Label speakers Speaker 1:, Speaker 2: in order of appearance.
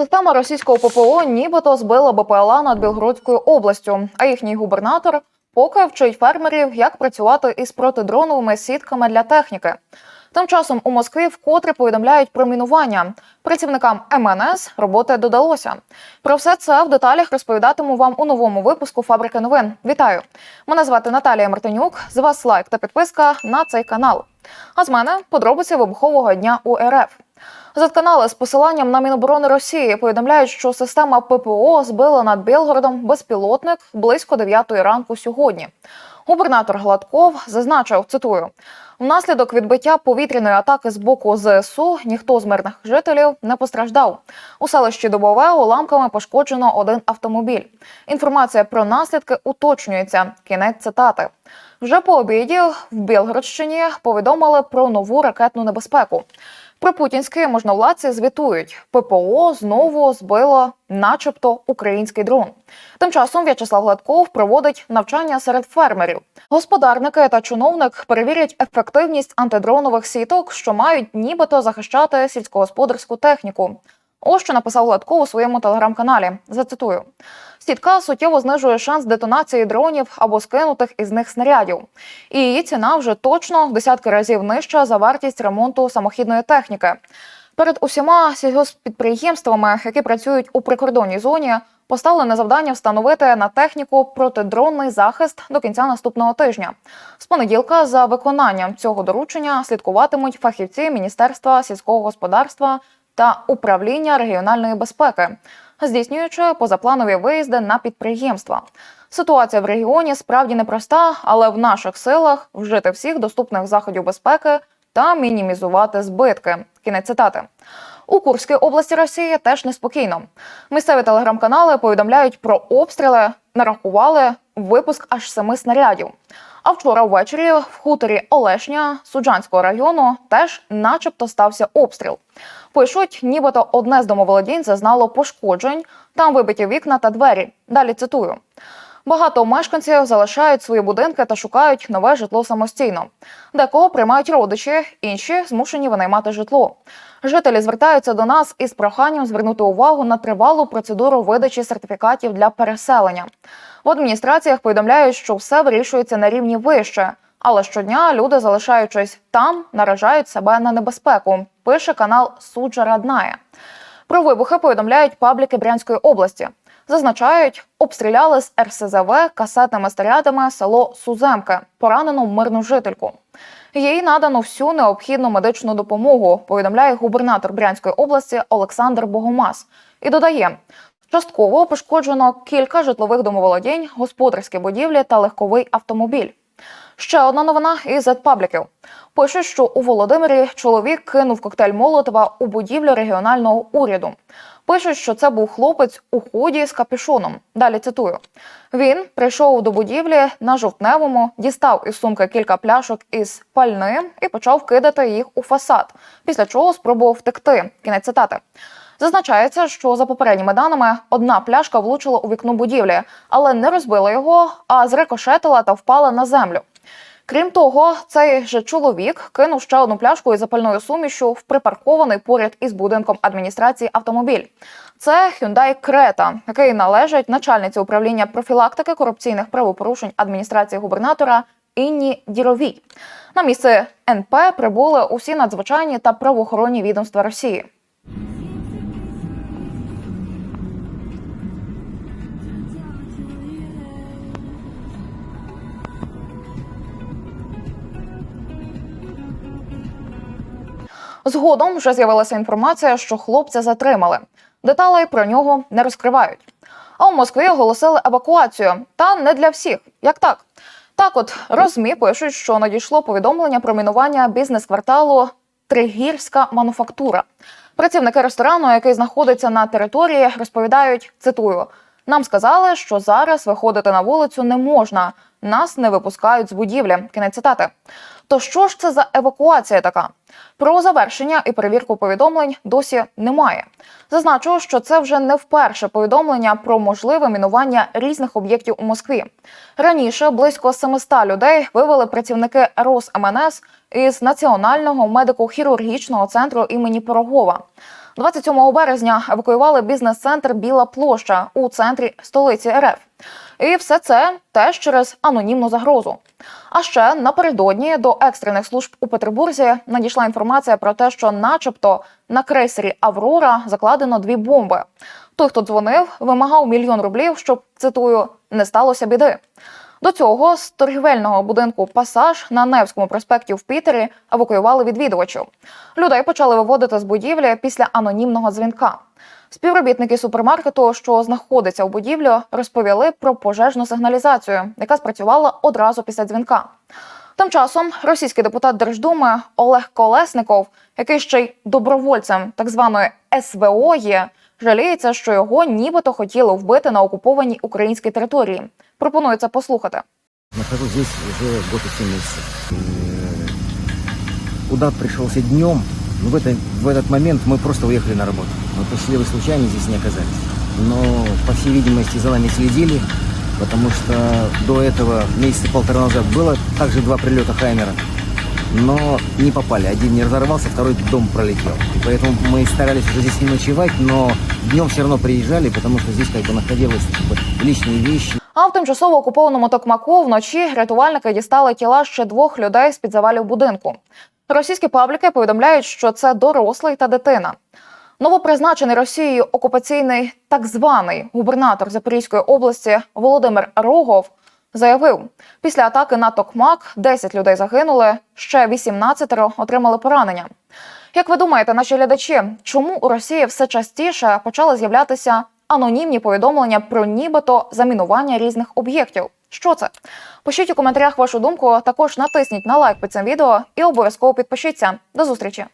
Speaker 1: Система російського ППО нібито збила БПЛА над Білгородською областю, а їхній губернатор поки вчить фермерів, як працювати із протидроновими сітками для техніки. Тим часом у Москві вкотре повідомляють про мінування. Працівникам МНС роботи додалося. Про все це в деталях розповідатиму вам у новому випуску Фабрики новин. Вітаю! Мене звати Наталія Мартинюк. З вас лайк та підписка на цей канал. А з мене подробиці вибухового дня у РФ. Затканали з посиланням на Міноборони Росії повідомляють, що система ППО збила над Білгородом безпілотник близько 9 ранку сьогодні. Губернатор Гладков зазначив, цитую: внаслідок відбиття повітряної атаки з боку ЗСУ ніхто з мирних жителів не постраждав. У селищі Добове уламками пошкоджено один автомобіль. Інформація про наслідки уточнюється. Кінець цитати. Вже по обіді в Білгородщині повідомили про нову ракетну небезпеку. Про путінські можновладці звітують, ППО знову збило, начебто, український дрон. Тим часом В'ячеслав Гладков проводить навчання серед фермерів. Господарники та чиновник перевірять ефективність антидронових сіток, що мають нібито захищати сільськогосподарську техніку. Ось що написав Гладков у своєму телеграм-каналі. Зацитую: сітка суттєво знижує шанс детонації дронів або скинутих із них снарядів. І її ціна вже точно в десятки разів нижча за вартість ремонту самохідної техніки. Перед усіма сільгоспідприємствами, які працюють у прикордонній зоні, поставлене завдання встановити на техніку протидронний захист до кінця наступного тижня. З понеділка за виконанням цього доручення слідкуватимуть фахівці Міністерства сільського господарства та управління регіональної безпеки, здійснюючи позапланові виїзди на підприємства. Ситуація в регіоні справді непроста, але в наших силах вжити всіх доступних заходів безпеки та мінімізувати збитки. Кінець цитати. У Курській області Росії теж неспокійно. Місцеві телеграм-канали повідомляють про обстріли, нарахували випуск аж семи снарядів. А вчора ввечері в хуторі Олешня Суджанського району теж, начебто, стався обстріл. Пишуть, нібито одне з домоволодінь зазнало пошкоджень, там вибиті вікна та двері. Далі цитую. Багато мешканців залишають свої будинки та шукають нове житло самостійно. Декого приймають родичі, інші змушені винаймати житло. Жителі звертаються до нас із проханням звернути увагу на тривалу процедуру видачі сертифікатів для переселення. В адміністраціях повідомляють, що все вирішується на рівні вище, але щодня люди, залишаючись там, наражають себе на небезпеку. Пише канал Суджа Радная. Про вибухи повідомляють пабліки Брянської області. Зазначають, обстріляли з РСЗВ касетними снарядами село Суземке, поранену мирну жительку. Їй надано всю необхідну медичну допомогу. Повідомляє губернатор Брянської області Олександр Богомаз і додає. Частково пошкоджено кілька житлових домоволодінь, господарські будівлі та легковий автомобіль. Ще одна новина із зетпабліків. Пише, що у Володимирі чоловік кинув коктейль Молотова у будівлю регіонального уряду. Пишуть, що це був хлопець у ході з капюшоном. Далі цитую: він прийшов до будівлі на жовтневому, дістав із сумки кілька пляшок із пальним і почав кидати їх у фасад. Після чого спробував втекти. Кінець цитати. Зазначається, що за попередніми даними одна пляшка влучила у вікно будівлі, але не розбила його, а зрикошетила та впала на землю. Крім того, цей же чоловік кинув ще одну пляшку із запальною сумішю в припаркований поряд із будинком адміністрації автомобіль. Це Hyundai Creta, який належить начальниці управління профілактики корупційних правопорушень адміністрації губернатора Інні Діровій. На місце НП прибули усі надзвичайні та правоохоронні відомства Росії. Згодом вже з'явилася інформація, що хлопця затримали. Деталей про нього не розкривають. А у Москві оголосили евакуацію. Та не для всіх. Як так? Так, от розмі пишуть, що надійшло повідомлення про мінування бізнес-кварталу Тригірська мануфактура. Працівники ресторану, який знаходиться на території, розповідають: цитую: нам сказали, що зараз виходити на вулицю не можна. Нас не випускають з будівлі. Кінець цитати. То що ж це за евакуація така? Про завершення і перевірку повідомлень досі немає. Зазначу, що це вже не вперше повідомлення про можливе мінування різних об'єктів у Москві. Раніше близько 700 людей вивели працівники РосМНС із Національного медико-хірургічного центру імені Пирогова. 27 березня евакуювали бізнес-центр Біла площа у центрі столиці РФ. І все це теж через анонімну загрозу. А ще напередодні до екстрених служб у Петербурзі надійшла інформація про те, що, начебто, на крейсері Аврора закладено дві бомби. Той, хто дзвонив, вимагав мільйон рублів, щоб цитую не сталося біди. До цього з торгівельного будинку Пасаж на Невському проспекті в Пітері евакуювали відвідувачів. Людей почали виводити з будівлі після анонімного дзвінка. Співробітники супермаркету, що знаходиться у будівлі, розповіли про пожежну сигналізацію, яка спрацювала одразу після дзвінка. Тим часом російський депутат Держдуми Олег Колесников, який ще й добровольцем так званої СВО є, жаліється, що його нібито хотіли вбити на окупованій українській території. Пропонується послухати.
Speaker 2: Нахожусь здесь уже год и 7 месяцев. И Удар пришелся днем. но В, это, в этот момент мы просто уехали на работу. Мы по счастливой случайно здесь не оказались. Но, по всей видимости, за нами следили, потому что до этого месяца полтора назад было также два прилета Хаймера. Но не попали. Один не разорвался, второй в дом пролетел. И поэтому мы старались уже здесь не ночевать, но днем все равно приезжали, потому что здесь как бы находились как бы, личные вещи,
Speaker 1: А в тимчасово окупованому Токмаку вночі рятувальники дістали тіла ще двох людей з під завалів будинку. Російські пабліки повідомляють, що це дорослий та дитина. Новопризначений Росією окупаційний так званий губернатор Запорізької області Володимир Рогов заявив, після атаки на Токмак 10 людей загинули, ще 18 отримали поранення. Як ви думаєте, наші глядачі, чому у Росії все частіше почали з'являтися анонімні повідомлення про нібито замінування різних об'єктів? Що це? Пишіть у коментарях вашу думку. Також натисніть на лайк під цим відео і обов'язково підпишіться. До зустрічі!